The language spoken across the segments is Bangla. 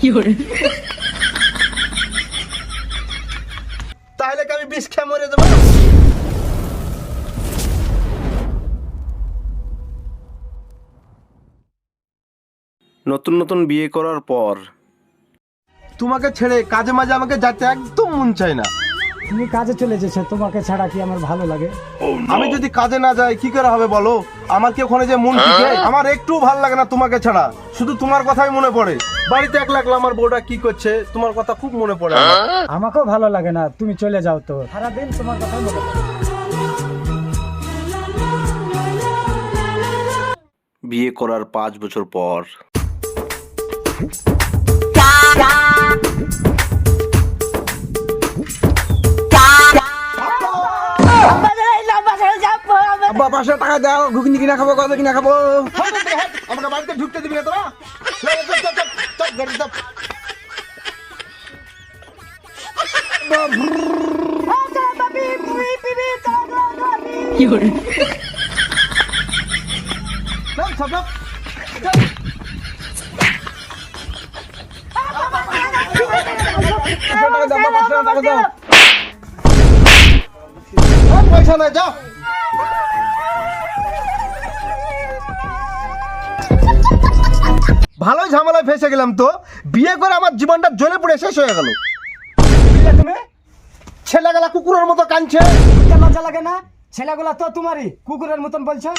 ，তাহলে কি আমি বিষ খেয়ে মরে যাব? নতুন নতুন বিয়ে করার পর তোমাকে ছেড়ে কাজে মাঝে আমাকে যাতে একদম মন চায় না। তুমি কাজে চলে যেছো তোমাকে ছাড়া কি আমার ভালো লাগে? আমি যদি কাজে না যাই কি করে হবে বলো? আমার কি ওখানে যে মন টিকে? আমার একটু ভালো লাগে না তোমাকে ছাড়া। শুধু তোমার কথাই মনে পড়ে। বাড়িতে এক লাগল আমার বউটা কি করছে তোমার কথা খুব মনে পড়ে আমার। আমাকেও ভালো লাগে না তুমি চলে যাও তো। সারাদিন তোমার কথা মনে পড়ে। বিয়ে করার পাঁচ বছর পর। আব্বা পাঁচশো টাকা দাও ঘুগনি কিনা খাব কবে কিনা খাব? আমাকে বাড়িতে ঢুকতে দিবি না তোরা? পাঁচশো টাকা দাও। পয়সা যাও ভালোই ঝামেলায় ফেসে গেলাম তো। বিয়ে করে আমার জীবনটা জ্বলে পুড়ে শেষ হয়ে গেল। ছেলেগুলা কুকুরের মতো বুঝতে লজ্জা লাগে না? ছেলেগুলা তো তোমারই কুকুরের মতন বলছো?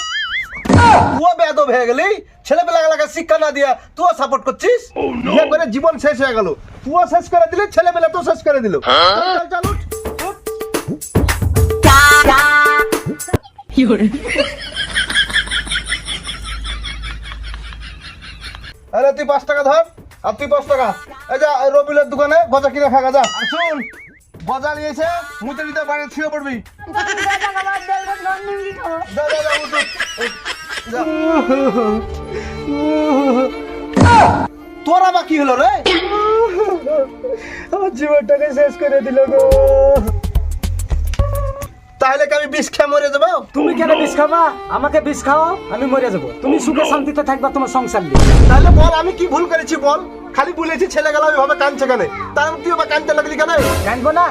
বেদব হয়ে গেলি। ছেলে পেলাগুলাকে শিক্ষা না দিয়া তুইও সাপোর্ট করছিস? বিয়ে করে জীবন শেষ হয়ে গেল। তুইও শেষ করে দিলি ছেলে পেলে তো শেষ করে দিল। চল, চল, 有人，আরে তুই পাঁচ টাকা ধর। আর তুই পাঁচ টাকা। এই যা রবিলের দোকানে গজা কিনে খাগা যা। শুন গজা নিয়েছে মুতে দিতে বাড়ি ছুঁয়ে পড়বি। যা, যা, যা, উঠ, উঠ, উঠ, যা। তোর আবার কি হলো রে? আমার জীবনটাকে শেষ করে দিল গো। তাহলে কি আমি বিষ খেয়ে মরে যাব? তুমি কেন বিষ খাবা? আমাকে বিষ খাও আমি মরে যাব। তুমি সুখে শান্তিতে থাকবা তোমার সংসার নিয়ে। তাহলে বল আমি কি ভুল করেছি বল? খালি বলেছি ছেলে গেল ওইভাবে কাঁদছে কেন? তার তুই আবার কাঁদতে লাগলি কেন? জানব না।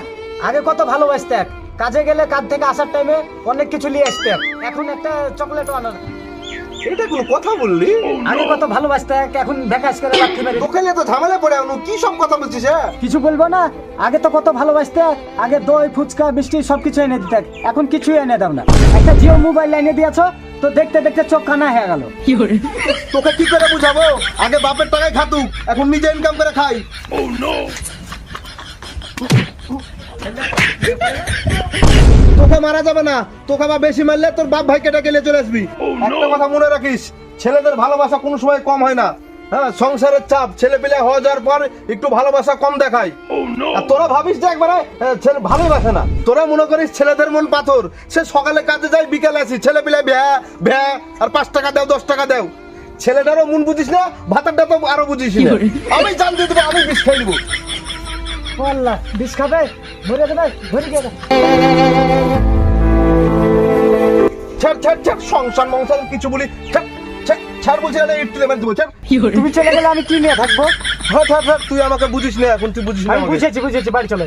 আগে কত ভালোবাসতে। কাজে গেলে কাজ থেকে আসার টাইমে অনেক কিছু নিয়ে আসতে। এখন একটা চকলেটও আনো। এটা কোনো কথা বললি? আগে কত ভালোবাসতে এখন ভ্যাকাস করে রাখতে পারি তোকে নিয়ে তো ঝামেলা পড়ে আনু কি সব কথা বলছিস হ্যাঁ? কিছু বলব না আগে তো কত ভালোবাসতে আগে দই ফুচকা মিষ্টি সবকিছু এনে দিতে। এখন কিছুই এনে দাও না। একটা জিও মোবাইল এনে দিয়েছ তো দেখতে দেখতে চোখ কানা হয়ে গেল। 有人，তোকে কি করে বুঝাবো? আগে বাপের টাকায় খাতুক এখন নিজে ইনকাম করে খাই। তোকে মারা যাবে না। তোকে আবার বেশি মারলে তোর বাপ ভাই কেটে গেলে চলে আসবি। একটা কথা মনে রাখিস ছেলেদের ভালোবাসা কোনো সময় কম হয় না। হ্যাঁ সংসারের চাপ ছেলে পেলে যাওয়ার পর একটু ভালোবাসা কম দেখায়। আর তোরা ভাবিস যে একবারে ছেলে ভালোবাসে না। তোরা মনে করিস ছেলেদের মন পাথর। সে সকালে কাজে যায় বিকেলে আসি। ছেলে পেলে ভ্যা ভ্যা আর পাঁচ টাকা দাও দশ টাকা দাও। ছেলেটারও মন বুঝিস না ভাতারটা তো আরও বুঝিস না। আমি জানতে দেবো আমি বিষ আল্লাহ বিষ খাবে? ভরে দেবে ভরে গিয়ে ছাড় ছাড় ছাড় সংসার মংসার কিছু বলি। ছাড় ছাড় ছাড় বলছি না একটু দেবেন দেবো ছাড়। 有人 তুমি，চলে গেলে আমি কি নিয়ে থাকব? হ্যাঁ ছাড় ছাড় তুই আমাকে বুঝিস না এখন তুই বুঝিস না আমি বুঝেছি বুঝেছি বাড়ি চলে।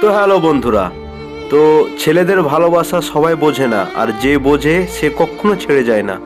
তো হ্যালো বন্ধুরা তো ছেলেদের ভালোবাসা সবাই বোঝে না আর যে বোঝে সে কখনো ছেড়ে যায় না।